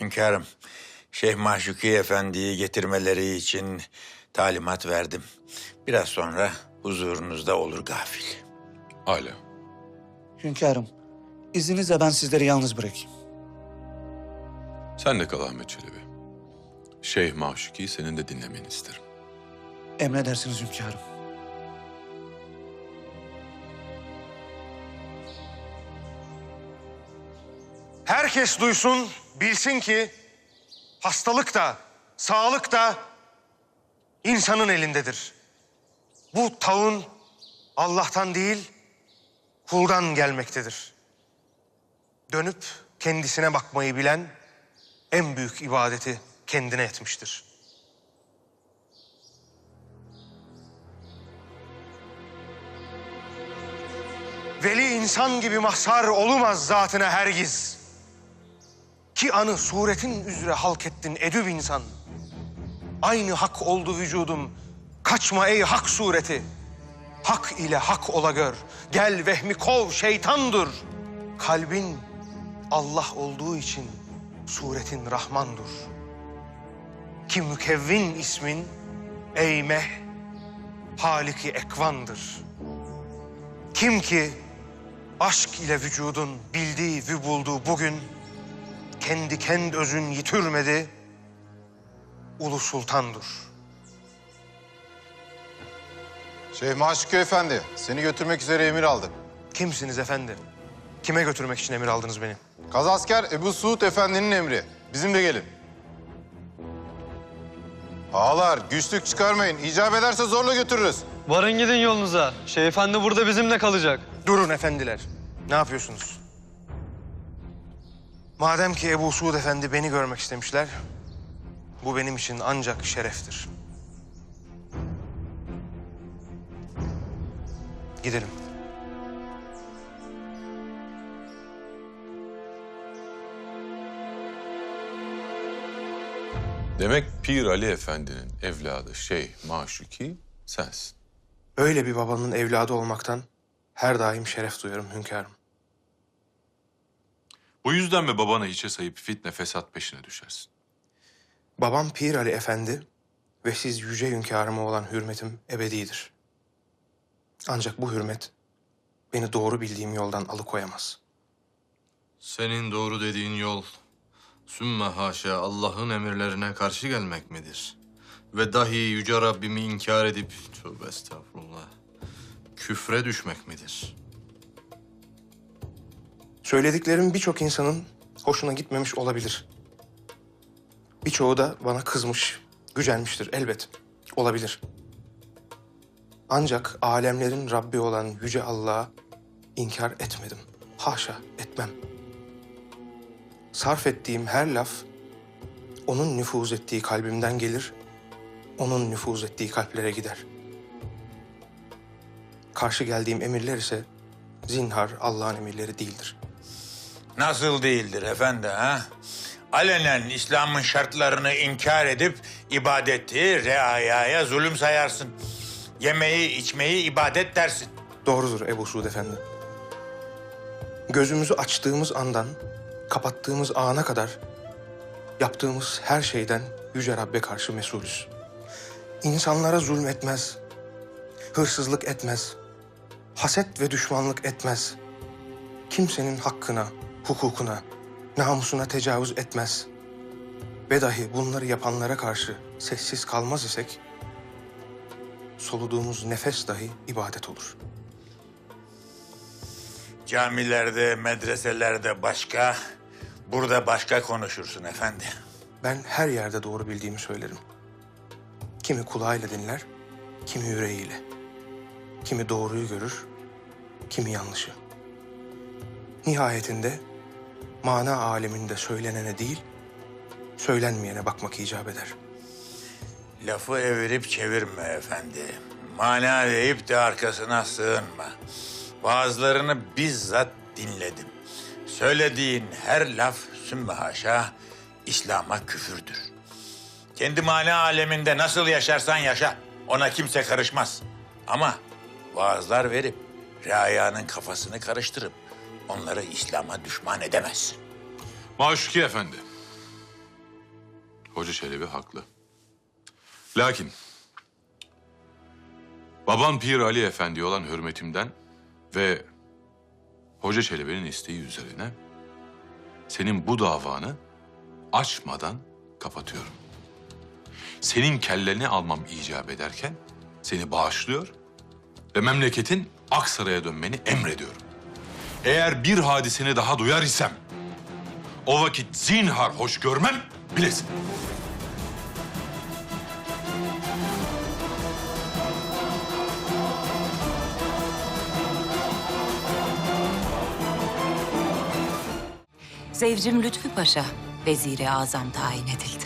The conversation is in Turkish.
Hünkârım, Şeyh Maşuki Efendi'yi getirmeleri için talimat verdim. Biraz sonra huzurunuzda olur gafil. Hala. Hünkârım, izninizle ben sizleri yalnız bırakayım. Sen de kal Ahmet Çelebi. Şeyh Maşuki'yi senin de dinlemeni isterim. Emredersiniz hünkârım. Herkes duysun, bilsin ki hastalık da, sağlık da insanın elindedir. Bu taun Allah'tan değil, kuldan gelmektedir. Dönüp kendisine bakmayı bilen en büyük ibadeti kendine etmiştir. Veli insan gibi mahsar olmaz zatına hergiz. Ki anı suretin üzere halk ettin edüb insan. Aynı hak oldu vücudum. Kaçma ey hak sureti. Hak ile hak ola gör. Gel vehmi kov şeytandır. Kalbin Allah olduğu için suretin Rahmandır. Ki mükevvin ismin ey meh Haliki ekvandır. Kim ki aşk ile vücudun bildiği ve bulduğu bugün kendi kendi özün yitirmedi, ulu sultandır. Şeyh Maşuki Efendi, seni götürmek üzere emir aldım. Kimsiniz efendi? Kime götürmek için emir aldınız beni? Kazasker Ebu Suud Efendi'nin emri. Bizim de gelin. Ağalar, güçlük çıkarmayın. İcap ederse zorla götürürüz. Varın gidin yolunuza. Şeyh Efendi burada bizimle kalacak. Durun efendiler. Ne yapıyorsunuz? Madem ki Ebu Suud Efendi beni görmek istemişler, bu benim için ancak şereftir. Gidelim. Demek Pir Ali Efendi'nin evladı Şeyh Maşuki sensin. Öyle bir babanın evladı olmaktan her daim şeref duyarım hünkârım. Bu yüzden mi babana hiçe sayıp fitne fesat peşine düşersin? Babam Pir Ali Efendi ve siz yüce hünkârıma olan hürmetim ebedidir. Ancak bu hürmet beni doğru bildiğim yoldan alıkoyamaz. Senin doğru dediğin yol sümme haşa Allah'ın emirlerine karşı gelmek midir? Ve dahi yüce Rabbimi inkar edip tövbe estağfurullah küfre düşmek midir? Söylediklerim birçok insanın hoşuna gitmemiş olabilir. Birçoğu da bana kızmış, gücenmiştir elbet. Olabilir. Ancak alemlerin Rabbi olan Yüce Allah'a inkar etmedim. Haşa etmem. Sarf ettiğim her laf onun nüfuz ettiği kalbimden gelir, onun nüfuz ettiği kalplere gider. Karşı geldiğim emirler ise zinhar Allah'ın emirleri değildir. Nasıl değildir efendi ha? Alenen İslam'ın şartlarını inkar edip ibadeti reayaya zulüm sayarsın. Yemeği, içmeyi ibadet dersin. Doğrudur Ebu Suud Efendi. Gözümüzü açtığımız andan kapattığımız ana kadar yaptığımız her şeyden Yüce Rabbe karşı mesulüz. İnsanlara zulmetmez, hırsızlık etmez, haset ve düşmanlık etmez. Kimsenin hakkına, hukukuna, namusuna tecavüz etmez. Ve dahi bunları yapanlara karşı sessiz kalmaz isek, soluduğumuz nefes dahi ibadet olur. Camilerde, medreselerde başka, burada başka konuşursun efendi. Ben her yerde doğru bildiğimi söylerim. Kimi kulağıyla dinler, kimi yüreğiyle. Kimi doğruyu görür, kimi yanlışı. Nihayetinde mana aleminde söylenene değil, söylenmeyene bakmak icap eder. Lafı evirip çevirme efendi. Mana deyip de arkasına sığınma. Bazılarını bizzat dinledim. Söylediğin her laf sümme haşa İslam'a küfürdür. Kendi mana aleminde nasıl yaşarsan yaşa. Ona kimse karışmaz. Ama vaazlar verip reayanın kafasını karıştırıp onları İslam'a düşman edemezsin. Maşuki Efendi, Hoca Çelebi haklı. Lakin babam Pir Ali Efendi olan hürmetimden ve Hoca Çelebi'nin isteği üzerine senin bu davanı açmadan kapatıyorum. Senin kelleni almam icap ederken seni bağışlıyor ve memleketin Aksaray'a dönmeni emrediyorum. Eğer bir hadiseni daha duyar isem o vakit zinhar hoş görmem bilesin. Zevcim Lütfü Paşa Veziri Azam tayin edildi.